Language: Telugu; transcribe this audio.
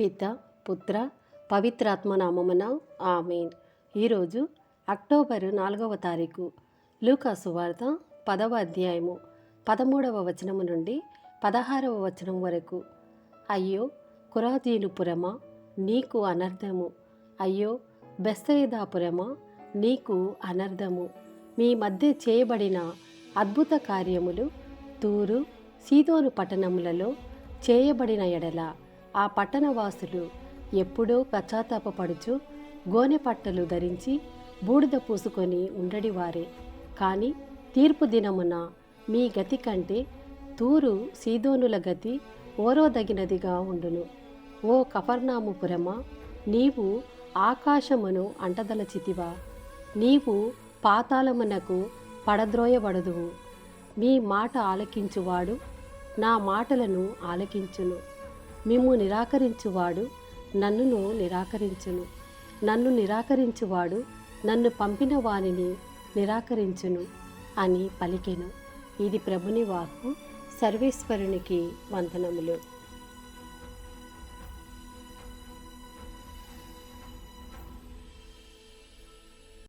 పిత పుత్ర పవిత్రాత్మనామమున ఆమెన్. ఈరోజు అక్టోబరు నాలుగవ తారీఖు లూకాసు వార్త పదవ అధ్యాయము పదమూడవ వచనము నుండి పదహారవ వచనం వరకు. అయ్యో కురాజీనుపురమా నీకు అనర్థము. అయ్యో బెస్తయిదాపురమ నీకు అనర్థము. మీ మధ్య చేయబడిన అద్భుత కార్యములు తూరు సీదోను పట్టణములలో చేయబడిన ఎడల. ఆ పట్టణవాసులు ఎప్పుడో పశ్చాత్తాపడుచు గోనె పట్టలు ధరించి బూడిద పూసుకొని ఉండడివారే. కానీ తీర్పు దినమున మీ గతి కంటే తూరు సీదోనుల గతి ఓరోదగినదిగా ఉండును. ఓ కపర్నాముపురమ నీవు ఆకాశమును అంటదలచితివా? నీవు పాతాళమునకు పడద్రోయబడదువు. మీ మాట ఆలకించువాడు నా మాటలను ఆలకించును. మిమ్ము నిరాకరించువాడు నన్నును నిరాకరించును. నన్ను నిరాకరించువాడు నన్ను పంపిన వానిని నిరాకరించును అని పలికెను. ఇది ప్రభుని వాక్కు. సర్వేశ్వరునికి వందనములు.